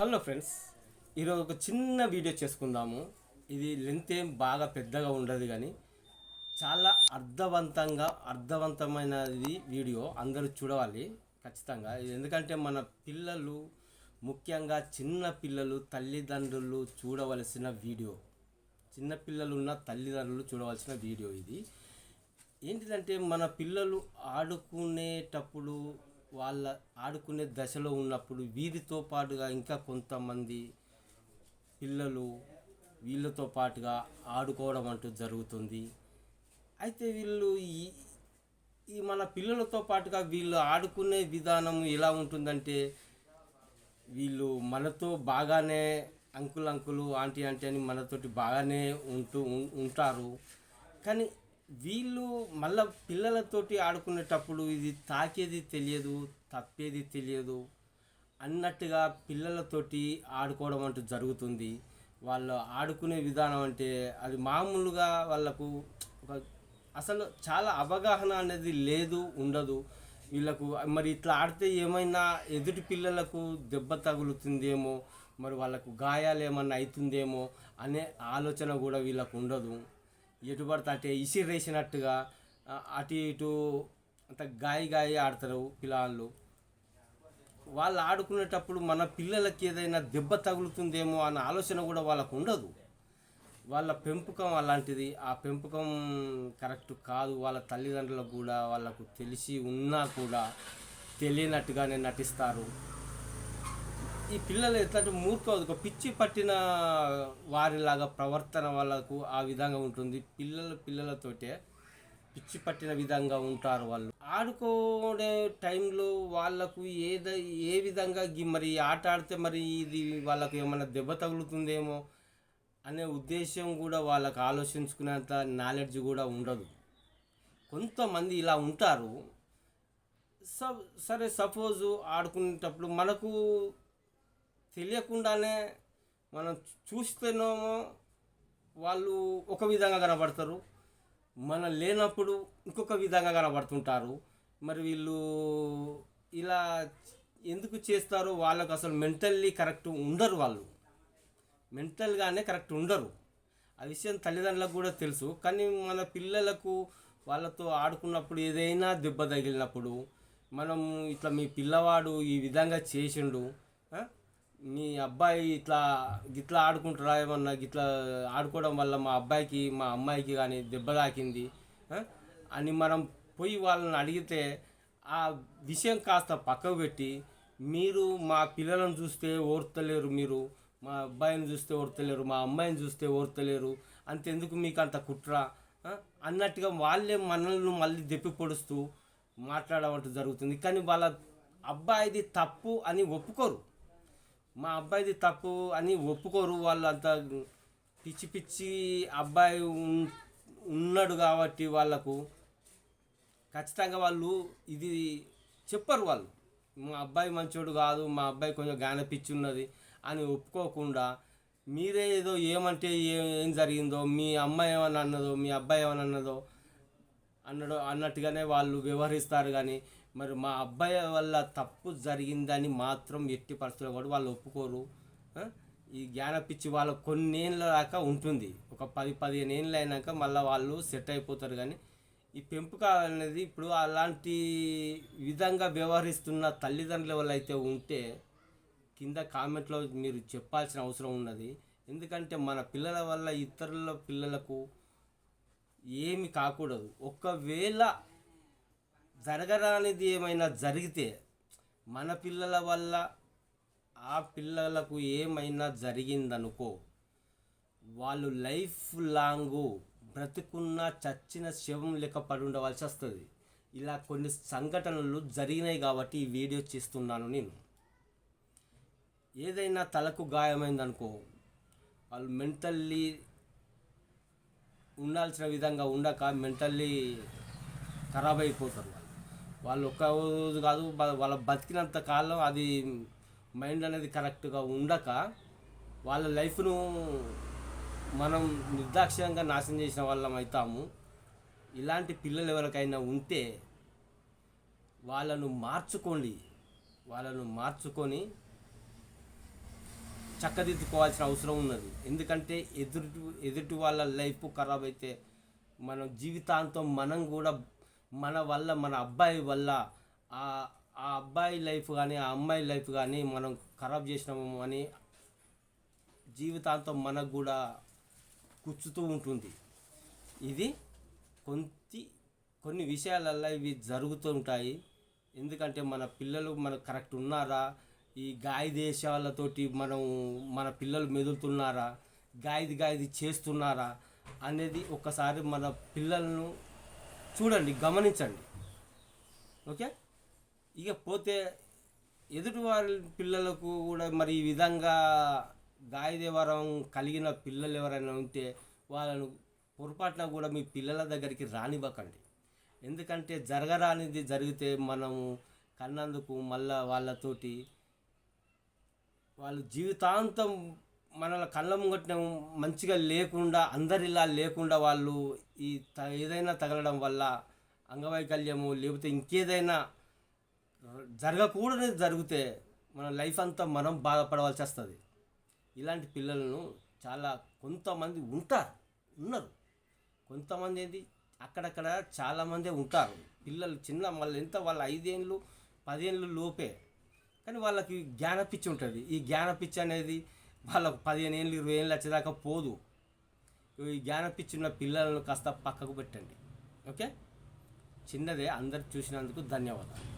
Hello friends ఈరోజు ఒక చిన్న వీడియో చేసుకుందాము. ఇది లెంత్ ఏం బాగా పెద్దగా ఉండదు కానీ చాలా అర్థవంతంగా అర్థవంతమైనది వీడియో. అందరూ చూడవాలి ఖచ్చితంగా. ఎందుకంటే మన పిల్లలు ముఖ్యంగా చిన్న పిల్లలు తల్లిదండ్రులు చూడవలసిన వీడియో. చిన్న పిల్లలు ఉన్న తల్లిదండ్రులు చూడవలసిన వీడియో ఇది. ఏంటిదంటే మన పిల్లలు ఆడుకునేటప్పుడు వాళ్ళ ఆడుకునే దశలో ఉన్నప్పుడు వీరితో పాటుగా ఇంకా కొంతమంది పిల్లలు వీళ్ళతో పాటుగా ఆడుకోవడం అంటూ జరుగుతుంది. అయితే వీళ్ళు ఈ ఈ మన పిల్లలతో పాటుగా వీళ్ళు ఆడుకునే విధానం ఎలా ఉంటుందంటే వీళ్ళు మనతో బాగానే అంకుల్ అంకులు ఆంటీ ఆంటీ అని మనతోటి బాగానే ఉంటూ ఉంటారు. కానీ వీళ్ళు మళ్ళా పిల్లలతోటి ఆడుకునేటప్పుడు ఇది తాకేది తెలియదు తప్పేది తెలియదు అన్నట్టుగా పిల్లలతోటి ఆడుకోవడం అంటూ జరుగుతుంది. వాళ్ళు ఆడుకునే విధానం అంటే అది మామూలుగా వాళ్ళకు ఒక అసలు చాలా అవగాహన అనేది లేదు ఉండదు. వీళ్ళకు మరి ఇట్లా ఆడితే ఏమైనా ఎదుటి పిల్లలకు దెబ్బ తగులుతుందేమో మరి వాళ్ళకు గాయాలు ఏమన్నా అవుతుందేమో అనే ఆలోచన కూడా వీళ్ళకు ఉండదు. ఎటు పడితే అటే ఇసిరేసినట్టుగా అటు ఇటు అంత గాయ గాయ ఆడతారు పిల్లలు వాళ్ళు ఆడుకునేటప్పుడు మన పిల్లలకి ఏదైనా దెబ్బ తగులుతుందేమో అన్న ఆలోచన కూడా వాళ్ళకు ఉండదు. వాళ్ళ పెంపకం అలాంటిది ఆ పెంపకం కరెక్ట్ కాదు. వాళ్ళ తల్లిదండ్రులకు కూడా వాళ్ళకు తెలిసి ఉన్నా కూడా తెలియనట్టుగానే నటిస్తారు. ఈ పిల్లలు ఎట్లంటే మూర్ఖ ఒక పిచ్చి పట్టిన వారిలాగా ప్రవర్తన వాళ్ళకు ఆ విధంగా ఉంటుంది. పిల్లలు పిల్లలతోటే పిచ్చి పట్టిన విధంగా ఉంటారు వాళ్ళు. ఆడుకునే టైంలో వాళ్ళకు ఏద ఏ విధంగా మరి ఆట ఆడితే మరి ఇది వాళ్ళకు ఏమైనా దెబ్బ తగులుతుందేమో అనే ఉద్దేశం కూడా వాళ్ళకు ఆలోచించుకునేంత నాలెడ్జ్ కూడా ఉండదు. కొంతమంది ఇలా ఉంటారు. స- సరే సపోజు ఆడుకునేటప్పుడు మనకు తెలియకుండానే మనం చూస్తేనేమో వాళ్ళు ఒక విధంగా కనబడతారు. మనం లేనప్పుడు ఇంకొక విధంగా కనబడుతుంటారు. మరి వీళ్ళు ఇలా ఎందుకు చేస్తారో వాళ్ళకు అసలు మెంటల్లీ కరెక్ట్ ఉండరు వాళ్ళు. మెంటల్గానే కరెక్ట్ ఉండరు. ఆ విషయం తల్లిదండ్రులకు కూడా తెలుసు. కానీ మన పిల్లలకు వాళ్ళతో ఆడుకున్నప్పుడు ఏదైనా దెబ్బ తగిలినప్పుడు మనం ఇట్లా మీ పిల్లవాడు ఈ విధంగా చేసిండు నీ మీ అబ్బాయి ఇట్లా గిట్లా ఆడుకుంటారా ఏమన్నా గిట్లా ఆడుకోవడం వల్ల మా అబ్బాయికి మా అమ్మాయికి కానీ దెబ్బ తాకింది అని మనం పోయి వాళ్ళని అడిగితే ఆ విషయం కాస్త పక్కకు పెట్టి మీరు మా పిల్లలను చూస్తే ఓర్తలేరు మీరు మా అబ్బాయిని చూస్తే ఓర్తలేరు మా అమ్మాయిని చూస్తే ఓర్తలేరు అంతెందుకు మీకు అంత కుట్ర అన్నట్టుగా వాళ్ళే మనల్ని మళ్ళీ దెప్పి పొడుస్తూ మాట్లాడమంటూ జరుగుతుంది. కానీ వాళ్ళ అబ్బాయిది తప్పు అని ఒప్పుకోరు. మా అబ్బాయిది తప్పు అని ఒప్పుకోరు వాళ్ళు అంత పిచ్చి పిచ్చి అబ్బాయి ఉన్నాడు కాబట్టి వాళ్ళకు ఖచ్చితంగా వాళ్ళు ఇది చెప్పరు వాళ్ళు. మా అబ్బాయి మంచోడు కాదు మా అబ్బాయి కొంచెం గాన పిచ్చి ఉన్నది అని ఒప్పుకోకుండా మీరే ఏదో ఏమంటే ఏం జరిగిందో మీ అమ్మాయి ఏమని అన్నదో మీ అబ్బాయి ఏమని అన్నదో అన్నడో అన్నట్టుగానే వాళ్ళు వ్యవహరిస్తారు కానీ మరి మా అబ్బాయి వల్ల తప్పు జరిగిందని మాత్రం ఎట్టి పరిస్థితుల్లో కూడా వాళ్ళు ఒప్పుకోరు. ఈ జ్ఞాన పిచ్చి వాళ్ళ కొన్నేళ్ళ దాకా ఉంటుంది. ఒక పది పదిహేను ఏళ్ళు అయినాక మళ్ళీ వాళ్ళు సెట్ అయిపోతారు కానీ ఈ పెంపకం అనేది ఇప్పుడు అలాంటి విధంగా వ్యవహరిస్తున్న తల్లిదండ్రుల వల్ల అయితే ఉంటే కింద కామెంట్లో మీరు చెప్పాల్సిన అవసరం ఉన్నది. ఎందుకంటే మన పిల్లల వల్ల ఇతరుల పిల్లలకు ఏమి కాకూడదు. ఒకవేళ జరగరానిది ఏమైనా జరిగితే మన పిల్లల వల్ల ఆ పిల్లలకు ఏమైనా జరిగిందనుకో వాళ్ళు లైఫ్ లాంగ్ బ్రతుకున్న చచ్చిన శవం లెక్క పడి ఉండవలసి వస్తుంది. ఇలా కొన్ని సంఘటనలు జరిగినాయి కాబట్టి ఈ వీడియో చేస్తున్నాను నేను. ఏదైనా తలకు గాయమైందనుకో వాళ్ళు మెంటల్లీ ఉండాల్సిన విధంగా ఉండక మెంటల్లీ ఖరాబ్ అయిపోతారు వాళ్ళు. వాళ్ళు ఒక్క రోజు కాదు వాళ్ళ బతికినంత కాలం అది మైండ్ అనేది కరెక్ట్గా ఉండక వాళ్ళ లైఫ్ను మనం నిర్దాక్ష్యంగా నాశనం చేసిన వాళ్ళం అవుతాము ఇలాంటి పిల్లలు ఎవరికైనా ఉంటే వాళ్ళను మార్చుకోండి. వాళ్ళను మార్చుకొని చక్కదిద్దుకోవాల్సిన అవసరం ఉన్నది. ఎందుకంటే ఎదుటి ఎదుటి వాళ్ళ లైఫ్ ఖరాబ్ అయితే మనం జీవితాంతం మనం కూడా మన వల్ల మన అబ్బాయి వల్ల ఆ ఆ అబ్బాయి లైఫ్ కానీ ఆ అమ్మాయి లైఫ్ కానీ మనం ఖరాబ్ చేసినాము అని జీవితాంతం మనకు కూడా కూర్చుతూ ఉంటుంది. ఇది కొంత కొన్ని విషయాలల్లో ఇవి జరుగుతూ ఉంటాయి. ఎందుకంటే మన పిల్లలు మనకు కరెక్ట్ ఉన్నారా? ఈ గాయ దేశాలతోటి మనం మన పిల్లలు మెదులుతున్నారా? గాయది గాయది చేస్తున్నారా? అనేది ఒకసారి మన పిల్లలను చూడండి గమనించండి. ఓకే? ఇక పోతే ఎదుటి వారి పిల్లలకు కూడా మరి ఈ విధంగా గాయదేవరం కలిగిన పిల్లలు ఎవరైనా ఉంటే వాళ్ళను పొరపాటున కూడా మీ పిల్లల దగ్గరికి రానివ్వకండి. ఎందుకంటే జరగరానిది జరిగితే మనము కన్నందుకు మళ్ళా వాళ్ళతోటి వాళ్ళు జీవితాంతం మన కళ్ళ ముంగట్న మంచిగా లేకుండా అందరిలా లేకుండా వాళ్ళు ఈ త- ఏదైనా తగలడం వల్ల అంగవైకల్యము లేకపోతే ఇంకేదైనా జరగకూడనిది జరిగితే మన లైఫ్ అంతా మనం బాధపడవలసి వస్తుంది. ఇలాంటి పిల్లలను చాలా కొంతమంది ఉంటారు ఉన్నారు. కొంతమంది ఏంటి అక్కడక్కడ చాలామందే ఉంటారు. పిల్లలు చిన్న మళ్ళీ ఎంత వాళ్ళ ఐదేళ్ళు పదేళ్ళు లోపే. కానీ వాళ్ళకి జ్ఞాన పిచ్చి ఉంటుంది. ఈ జ్ఞాన పిచ్చి అనేది వాళ్ళకు పదిహేను ఏళ్ళు ఇరవై ఏళ్ళు వచ్చేదాకా పోదు. ఈ జ్ఞాన పిచ్చి ఉన్న పిల్లలను కాస్త పక్కకు పెట్టండి. ఓకే? చిన్నదే అందరు చూసినందుకు ధన్యవాదాలు.